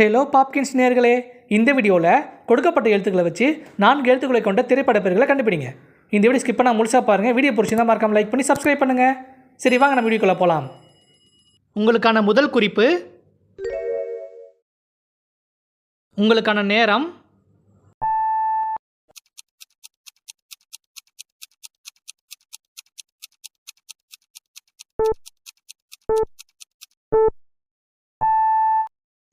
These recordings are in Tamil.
ஹலோ பாப்கின்ஸ் நேர்களே இந்த வீடியோவில் கொடுக்கப்பட்ட எழுத்துக்களை வச்சு நான்கு எழுத்துக்களை கொண்ட திரைப்பட பெயர்களை கண்டுபிடிங்க. இந்த வீடியோ ஸ்கிப் பண்ணால் முழுசாக பாருங்கள் வீடியோ பிடிச்சிருந்தா மறக்காமல் லைக் பண்ணி சப்ஸ்கிரைப் பண்ணுங்கள் சரி வாங்க நம்ம வீடியோக்குள்ளே போகலாம் உங்களுக்கான முதல் குறிப்பு உங்களுக்கான நேரம்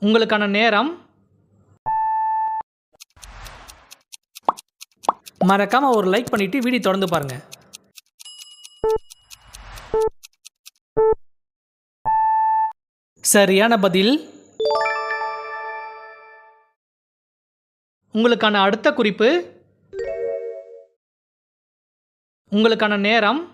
உங்களுக்கான நேரம். மறக்காம ஒரு லைக் பண்ணிட்டு வீடியோ தொடர்ந்து பாருங்க. சரியான பதில். உங்களுக்கான அடுத்த குறிப்பு. உங்களுக்கான நேரம்.